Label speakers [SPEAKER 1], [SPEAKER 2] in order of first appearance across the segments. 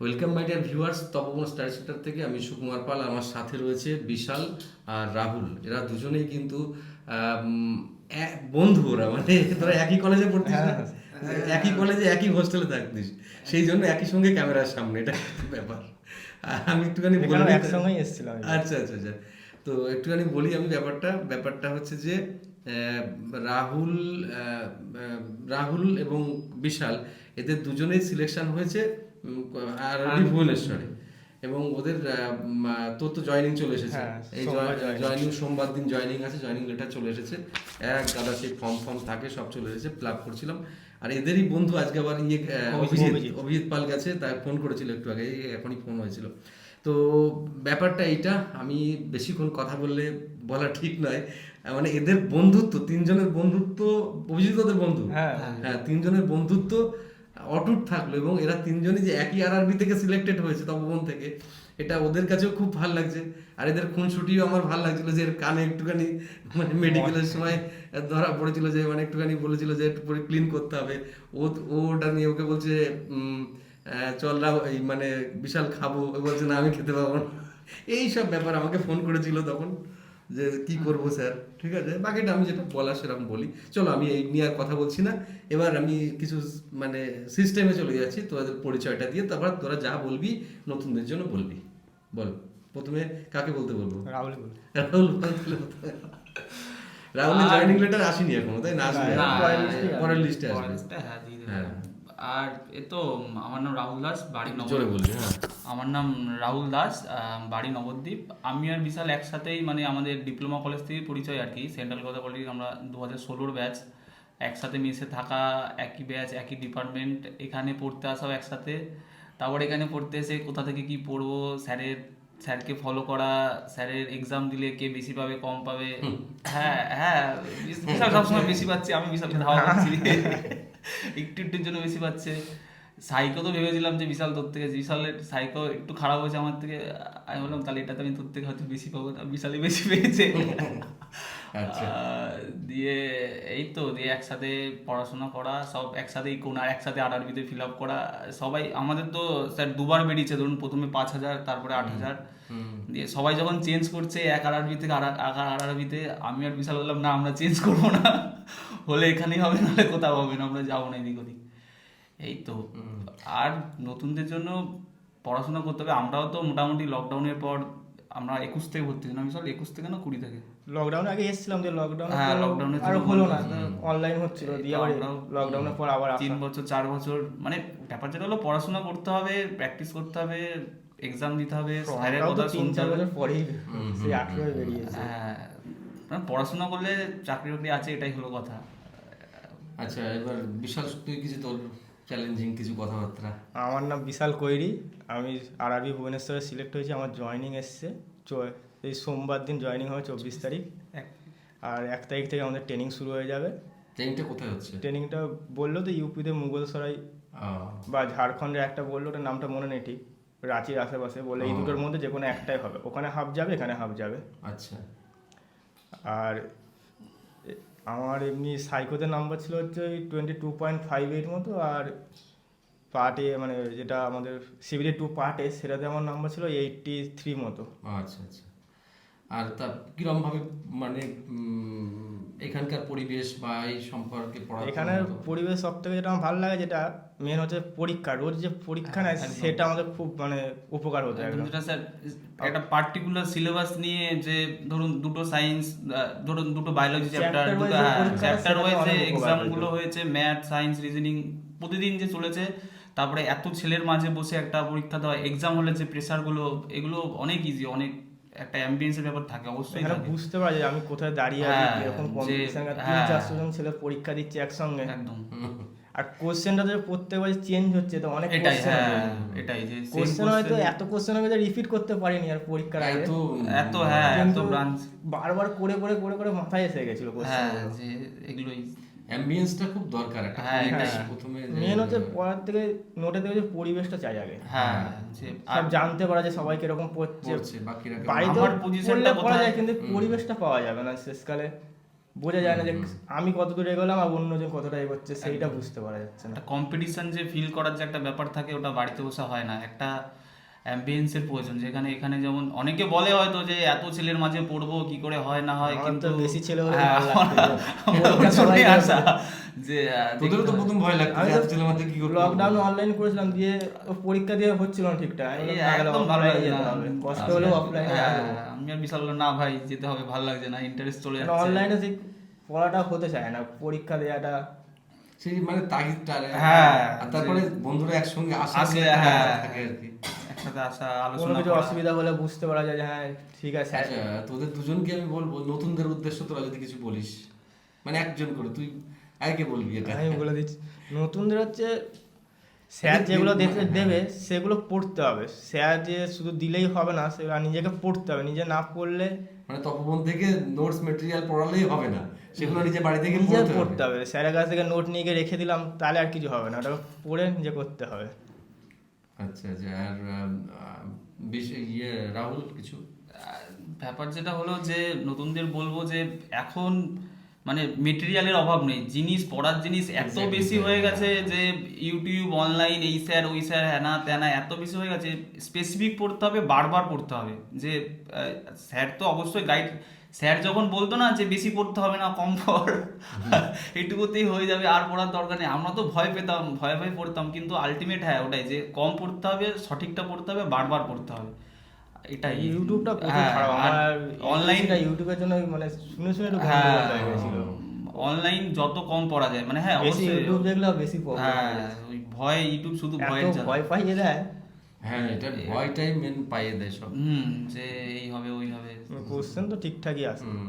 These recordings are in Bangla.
[SPEAKER 1] Welcome my dear viewers Tapoban star centre থেকে আমি সুকুমার পাল আমার সাথে রয়েছে বিশাল আর রাহুল। এরা দুজনেই কিন্তু বন্ধু ওরা মানে তোরা একই কলেজে পড়তিস না? একই কলেজে একই হোস্টেলে থাকতিস। সেই জন্য একই সঙ্গে ক্যামেরার সামনে এটা ব্যাপার। আমি একটুখানি বলে
[SPEAKER 2] এখানেও একসঙ্গেই এসেছিলাম
[SPEAKER 1] আচ্ছা আচ্ছা আচ্ছা। তো একটুখানি বলি আমি ব্যাপারটা। ব্যাপারটা হচ্ছে যে রাহুল রাহুল এবং বিশাল এদের দুজনেই সিলেকশন হয়েছে আর ভুবনেশ্বরে। এবং ওদের তোর তো জয়নিং চলে এসেছে।
[SPEAKER 2] হ্যাঁ,
[SPEAKER 1] এই জয়নিং সোমবার দিন জয়নিং আছে জয়নিং লেটার চলে এসেছে। এক গাদা সেই ফর্ম ফর্ম থাকে সব চলে এসেছে ফিল করছিলাম। আর এদেরই বন্ধু আজকে আবার ইয়ে
[SPEAKER 2] অভিজিৎ।
[SPEAKER 1] পাল গেছে তাই ফোন করেছিল একটু আগে এখনই ফোন হয়েছিল। তো ব্যাপারটা এইটা আমি বেশিক্ষণ কথা বললে বলা ঠিক নয়। মানে এদের বন্ধুত্ব তিনজনের বন্ধুত্ব অভিজিৎ ওদের বন্ধু?
[SPEAKER 2] হ্যাঁ।
[SPEAKER 1] হ্যাঁ তিনজনের বন্ধুত্ব অটুট থাকল এবং এরা তিনজনই যে একই আরআরবি থেকে সিলেক্টেড হয়েছে তপবন থেকে, এটা ওদের কাছেও খুব ভালো লাগছে। আর এদের খুনসুটিও আমার ভালো লাগছিল যে এর কানে একটুখানি মানে মেডিকেলের সময় ধরা পড়েছিল যে মানে একটুখানি বলেছিল যে একটু পরে ক্লিন করতে হবে। ও ওটা নিয়ে ওকে বলছে চল না এই মানে বিশাল খাব। বলছে, না, আমি খেতে পাবো না। এই সব ব্যাপার আমাকে ফোন করেছিল তখন। যে কি করব স্যার? ঠিক আছে? বাকিটা আমি যেটা বলা সেরকম বলি। চলো আমি এই নিয়ে আর কথা বলছি না। এবার আমি কিছু মানে সিস্টেমে চলে যাচ্ছি। তোদের পরিচয়টা দিয়ে তারপর তোরা যা বলবি নতুনদের জন্য বলবি। বল প্রথমে কাকে বলতে বলব?
[SPEAKER 2] রাহুল
[SPEAKER 1] রাহুল। রাহুলের জয়েনিং লেটার আসেনি এখনও তাই না? আসবে।
[SPEAKER 2] পরের
[SPEAKER 1] লিস্টে আসবে।
[SPEAKER 3] হ্যাঁ। আর এ তো আমার নাম রাহুল দাস বাড়ি নবদ্বীপ।
[SPEAKER 1] হ্যাঁ।
[SPEAKER 3] আমার নাম রাহুল দাস বাড়ি নবদ্বীপ। আমি আর বিশাল একসাথেই মানে আমাদের ডিপ্লোমা কলেজ থেকে পরিচয় আর কি। সেন্ট্রাল কলেজ পলিটিক আমরা দু হাজার ষোলোর ব্যাচ। একসাথে মিশে থাকা একই ব্যাচ একই ডিপার্টমেন্ট। এখানে পড়তে আসাও একসাথে। তারপর এখানে পড়তে এসে কোথা থেকে কি পড়ব স্যারের স্যারকে ফলো করা স্যারের এক্সাম দিলে কে বেশি পাবে কম পাবে? হ্যাঁ হ্যাঁ বিশাল সবসময় বেশি পাচ্ছি আমি বিশালকে ধাওয়া করছি। একটু একটুর জন্য বেশি পাচ্ছে। সাইকো তো ভেবেছিলাম যে বিশাল তোর থেকে বিশালের সাইকো একটু খারাপ হয়েছে আমার থেকে। আমি বললাম তাহলে এটাতে আমি তোর থেকে হয়তো বেশি পাবো না বিশালই বেশি পেয়েছে।
[SPEAKER 1] আচ্ছা।
[SPEAKER 3] দিয়ে এই তো দিয়ে একসাথে পড়াশোনা করা সব একসাথেই কোন আর একসাথে আরআরবিতে ফিল আপ করা। সবাই আমাদের তো স্যার দুবার বেরিয়েছে ধরুন প্রথমে পাঁচ হাজার তারপরে আট হাজার। দিয়ে সবাই যখন চেঞ্জ করছে এক আরআরবি থেকে আর এক আরআরবিতে আমি আর বিশাল বললাম না আমরা চেঞ্জ করব না। হলে এখানেই হবে নাহলে কোথাও হবে না আমরা যাব না এদিক ওদিক। এই তো। আর নতুনদের জন্য পড়াশোনা করতে হবে। আমরাও তো মোটামুটি লকডাউনের পর আমরা একুশ থেকে ভর্তি হয়েছিলাম বিশাল একুশ থেকে না কুড়ি থেকে?
[SPEAKER 2] লকডাউনে আগে এসেছিলাম যে লকডাউন
[SPEAKER 3] হ্যাঁ, এর
[SPEAKER 2] আর হলো না অনলাইন হচ্ছিল দিয়ে আবার লকডাউনের পর আবার
[SPEAKER 3] তিন বছর চার বছর মানে ব্যাপার যেটা হলো পড়াশোনা করতে হবে প্র্যাকটিস করতে হবে এক্সাম দিতে হবে স্যারের কথা
[SPEAKER 2] তিন
[SPEAKER 3] শুনতে
[SPEAKER 2] চার
[SPEAKER 3] হবে।
[SPEAKER 2] বছর পরেই সেই আঠেরোয় বেরিয়েছে।
[SPEAKER 3] হ্যাঁ মানে পড়াশোনা করলে চাকরি বাকরি আছে এটাই হলো কথা।
[SPEAKER 1] আচ্ছা এবার বিশাল তুই কিছু তোর চ্যালেঞ্জিং কিছু কথাবার্তা।
[SPEAKER 2] আমার নাম বিশাল কৈরি। আমি আর আরআরবি ভুবনেশ্বরে সিলেক্ট হয়েছি আমার জয়েনিং এসছে। চ- এই সোমবার দিন জয়েনিং হবে চব্বিশ তারিখ। আর এক তারিখ থেকে আমাদের ট্রেনিং শুরু হয়ে যাবে।
[SPEAKER 1] ট্রেনটা কোথায় হচ্ছে?
[SPEAKER 2] ট্রেনিংটা বলল তো ইউপিতে মুঘলসরাই বা ঝাড়খণ্ডের একটা বলল ওটার নামটা মনে নেই ঠিক। রাঁচির আশেপাশে বলে এই দুটোর মধ্যে যে কোনো একটাই হবে। ওখানে হাফ যাবে এখানে হাফ যাবে।
[SPEAKER 1] আচ্ছা।
[SPEAKER 2] আর আমার এমনি সাইকোতে নাম্বার ছিল হচ্ছে ওই twenty two point five eight মতো আর পার্টে মানে যেটা আমাদের সিভিলি টু পার্টে সেটাতে আমার নাম্বার ছিল এইটটি থ্রি মতো।
[SPEAKER 1] আচ্ছা আচ্ছা। আর তা কিরম ভাবে মানে এখানকার পরিবেশ বা এই সম্পর্কে পড়া
[SPEAKER 2] এখানের পরিবেশ সব থেকে যেটা আমার ভালো লাগে যেটা মেন হচ্ছে পরীক্ষা। রোজ যে পরীক্ষা নেয় সেটা আমাদের খুব মানে উপকার হতো
[SPEAKER 3] যেটা স্যার একটা পার্টিকুলার সিলেবাস নিয়ে যে ধরুন দুটো সায়েন্স ধরুন দুটো বায়োলজি চ্যাপ্টার দুটো চ্যাপ্টার ওয়াইজ যে
[SPEAKER 2] অনেক উপকার
[SPEAKER 3] এক্সামগুলো হয়েছে ম্যাথ সায়েন্স রিজনিং প্রতিদিন যে চলেছে তারপরে এত ছেলের মাঝে বসে একটা পরীক্ষা দেওয়া এক্সাম হলে যে প্রেসারগুলো এগুলো অনেক ইজি অনেক একটা অ্যাম্বিয়েন্সের ব্যাপার থাকে অবশ্যই
[SPEAKER 2] এখানে
[SPEAKER 3] থাকে।
[SPEAKER 2] বুঝতে পারা যায় আমি কোথায় দাঁড়িয়ে আছি
[SPEAKER 3] হ্যাঁ,
[SPEAKER 2] এরকম কম্পিটিশন তিন
[SPEAKER 3] হ্যাঁ।
[SPEAKER 2] চারশো জন ছেলে পরীক্ষা দিচ্ছে একসঙ্গে।
[SPEAKER 3] একদম।
[SPEAKER 2] আর কোশ্চেনটা প্রত্যেকবার চেঞ্জ হচ্ছে তো অনেক
[SPEAKER 3] এটাই হ্যাঁ এটাই যে
[SPEAKER 2] কোশ্চেন হয়তো এত কোশ্চেন রিপিট করতে পারিনি আর পরীক্ষার আগে।
[SPEAKER 1] এত
[SPEAKER 3] এত হ্যাঁ এত ব্রাঞ্চ
[SPEAKER 2] বারবার করে করে করে করে মাথায় এসে গেছিল কোশ্চেন
[SPEAKER 3] হ্যাঁ যে এগুলোই।
[SPEAKER 1] অ্যাম্বিয়েন্সটা খুব দরকার একটা
[SPEAKER 3] হ্যাঁ,
[SPEAKER 1] পরিবেশ প্রথমে
[SPEAKER 2] মেন হচ্ছে পড়ার থেকে নোটে থেকে যে পরিবেশটা চাই আগে।
[SPEAKER 3] হ্যাঁ
[SPEAKER 2] সব জানতে পারা যে সবাই কীরকম পড়ছে।
[SPEAKER 1] বাকিরা
[SPEAKER 3] আমার position টা
[SPEAKER 2] পড়লে পড়া যায় কিন্তু পরিবেশটা পাওয়া যাবে না শেষকালে বোঝা যায় না যে আমি কত দূর এগোলাম আর অন্য অন্যজন কতটা এগোচ্ছে সেইটা বুঝতে পারা যাচ্ছে না।
[SPEAKER 3] কম্পিটিশন যে ফিল করার যে একটা ব্যাপার থাকে ওটা বাড়িতে বসে হয় না। একটা অ্যাম্বিয়েন্সের প্রয়োজন। যেখানে এখানে যেমন অনেকে বলে হয়তো যে এত ছেলের মাঝে পড়ব কি করে হয় না হয় কিন্তু
[SPEAKER 2] বেশি ছেলে হলে
[SPEAKER 3] হ্যাঁ, আসা যে আহ,
[SPEAKER 1] তোদেরও তো প্রথম ভয় লাগতো
[SPEAKER 2] আমি
[SPEAKER 1] এত ছেলের মধ্যে কি করব
[SPEAKER 2] লকডাউন অনলাইন করেছিলাম দিয়ে পরীক্ষা দিয়ে হচ্ছিল না ঠিকঠাক।
[SPEAKER 3] একদম ভালো
[SPEAKER 2] offline
[SPEAKER 3] লাগছে না।
[SPEAKER 2] কষ্ট
[SPEAKER 3] আসলে-
[SPEAKER 2] হলেও অফলাইনে
[SPEAKER 3] হ্যাঁ, আমি আর বিশাল না ভাই যেতে হবে ভালো লাগছে না ইন্টারেস্ট চলে যাচ্ছে।
[SPEAKER 2] অনলাইনে পড়াটা হতে চায় না পরীক্ষা দেওয়াটা
[SPEAKER 1] সেই মানে তাগিদটা
[SPEAKER 3] হ্যাঁ,
[SPEAKER 1] তারপরে বন্ধুরা একসঙ্গে আসে
[SPEAKER 3] হ্যাঁ।
[SPEAKER 1] থাকে আর কি।
[SPEAKER 3] একসাথে আসা আলোচনা
[SPEAKER 2] কিছু অসুবিধা হলে বুঝতে পারা যায় যে হ্যাঁ ঠিক আছে।
[SPEAKER 1] আচ্ছা তোদের দুজনকে আমি বলব নতুনদের উদ্দেশ্য তোরা যদি কিছু বলিস। মানে একজন করে তুই আগে বলবি এটা।
[SPEAKER 2] আমি বলে দিচ্ছি নতুনদের হচ্ছে স্যার যেগুলো দেখে দেবে সেগুলো পড়তে হবে। স্যার যে শুধু দিলেই হবে না সেগুলো নিজেকে পড়তে হবে। নিজে না পড়লে
[SPEAKER 1] মানে তপবন থেকে নোটস মেটেরিয়াল পড়ালেই হবে না। সেগুলো নিজে বাড়ি থেকে
[SPEAKER 2] নিজে
[SPEAKER 1] পড়তে হবে।
[SPEAKER 2] পড়তে হবে। স্যারের কাছ থেকে নোট নিয়ে গিয়ে রেখে দিলাম তাহলে আর কিছু হবে না। ওটা পড়ে নিজে করতে হবে।
[SPEAKER 1] আচ্ছা আচ্ছা আর বেশ- ইয়ে রাহুল কিছু?
[SPEAKER 3] ব্যাপার যেটা হলো যে নতুনদের বলব যে এখন মানে মেটেরিয়ালের অভাব নেই। জিনিস পড়ার জিনিস এত বেশি হয়ে গেছে যে ইউটিউব অনলাইন এই স্যার ওই স্যার হ্যানা ত্যানা এত বেশি হয়ে গেছে। স্পেসিফিক পড়তে হবে বারবার পড়তে হবে। যে স্যার তো অবশ্যই গাইড স্যার যখন বলতো না যে বেশি পড়তে হবে না কম পড় এইটুকুতেই হয়ে যাবে আর পড়ার দরকার নেই। আমরা তো ভয় পেতাম ভয়ে ভয়ে পড়তাম কিন্তু আলটিমেট হ্যাঁ ওটাই যে কম পড়তে হবে সঠিকটা পড়তে হবে বারবার পড়তে হবে। এটাই।
[SPEAKER 2] ইউটিউবটা
[SPEAKER 3] হ্যাঁ, অনলাইন
[SPEAKER 2] অনলাইন ইউটিউবের জন্য মানে শুনে শুনে
[SPEAKER 3] হ্যাঁ
[SPEAKER 2] গন্ডগোল হয়ে
[SPEAKER 3] অনলাইন যত কম পড়া যায় মানে হ্যাঁ অবশ্যই।
[SPEAKER 2] ইউটিউব দেখলে বেশি problem
[SPEAKER 3] হ্যাঁ ভয় ইউটিউব শুধু ভয়ের
[SPEAKER 2] এত ভয় পাইয়ে দেয়
[SPEAKER 1] হ্যাঁ এটা ভয়টাই মেন পাইয়ে দেয় সব।
[SPEAKER 3] হুম। যে এই হবে ওই হবে।
[SPEAKER 2] কোশ্চেন তো ঠিকঠাকই আসে
[SPEAKER 1] হুম।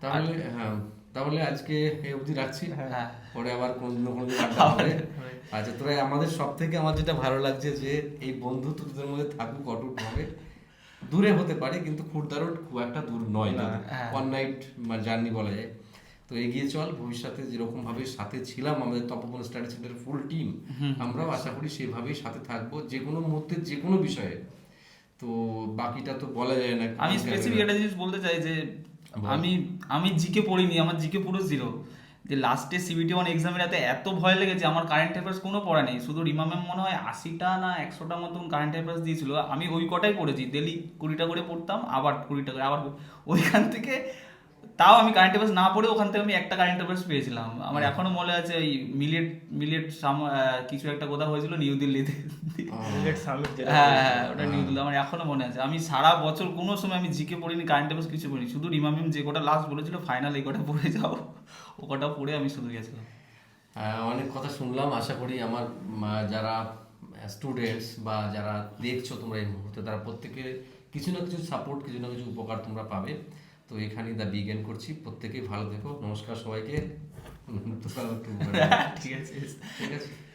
[SPEAKER 1] তাহলে হ্যাঁ তাহলে আজকে এই অবধি রাখছি।
[SPEAKER 3] হ্যাঁ।
[SPEAKER 1] পরে আবার কোনদিন না কোনদিন আড্ডা হবে। আচ্ছা তোরা আমাদের সব থেকে আমার যেটা ভালো লাগছে যে এই বন্ধুত্ব তোদের মধ্যে থাকুক অটুট ভাবে। দূরে হতে পারে কিন্তু খুরদারুট খুব একটা দূর নয়
[SPEAKER 2] না,
[SPEAKER 3] হ্যাঁ।
[SPEAKER 1] ওয়ান নাইট জার্নি বলা যায়। তো এগিয়ে চল ভবিষ্যতে যেরকম ভাবে সাথে ছিলাম আমাদের তপবন স্টাডি সেন্টারের ফুল টিম আমরাও আশা করি সেভাবেই সাথে থাকব যে কোনো মুহূর্তে যে কোনো বিষয়ে। তো বাকিটা তো বলা যায় না।
[SPEAKER 3] আমি স্পেসিফিক একটা জিনিস বলতে চাই যে আমি আমি জিকে পড়িনি আমার জিকে পুরো জিরো যে লাস্টে সিবিটি ওয়ান এক্সামের এতে এত ভয় লেগেছে আমার কারেন্ট অ্যাফেয়ার্স কোনো পড়া নেই। শুধু রিমা ম্যাম মনে হয় আশিটা না একশোটা মতন কারেন্ট অ্যাফেয়ার্স দিয়েছিল। আমি ওই কটাই পড়েছি ডেলি কুড়িটা করে পড়তাম আবার কুড়িটা করে আবার ওইখান থেকে তাও আমি কারেন্ট অ্যাফেয়ার্স না পড়ে ওখান থেকে আমি একটা কারেন্ট অ্যাফেয়ার্স পেয়েছিলাম। আমার এখনও মনে আছে ওই মিলেট মিলেট কিছু একটা কথা হয়েছিল নিউ দিল্লিতে। হ্যাঁ হ্যাঁ ওটা নিউ দিল্লি আমার এখনও মনে আছে। আমি সারা বছর কোনো সময় আমি জিকে পড়িনি কারেন্ট অ্যাফেয়ার্স কিছু পড়িনি। শুধু রিমা ম্যাম যে কটা লাস্ট বলেছিল ফাইনাল এই কটা পড়ে যাও। ও কটা পড়ে আমি শুধু গেছিলাম।
[SPEAKER 1] আহ, অনেক কথা শুনলাম। আশা করি আমার যারা স্টুডেন্টস বা যারা দেখছ তোমরা এই মুহূর্তে তারা প্রত্যেকে কিছু না কিছু সাপোর্ট কিছু না কিছু উপকার তোমরা পাবে। তো এখানেই দা বিজ্ঞান করছি। প্রত্যেকেই ভালো থেকো। নমস্কার সবাইকে।
[SPEAKER 3] ঠিক আছে।
[SPEAKER 1] ঠিক আছে।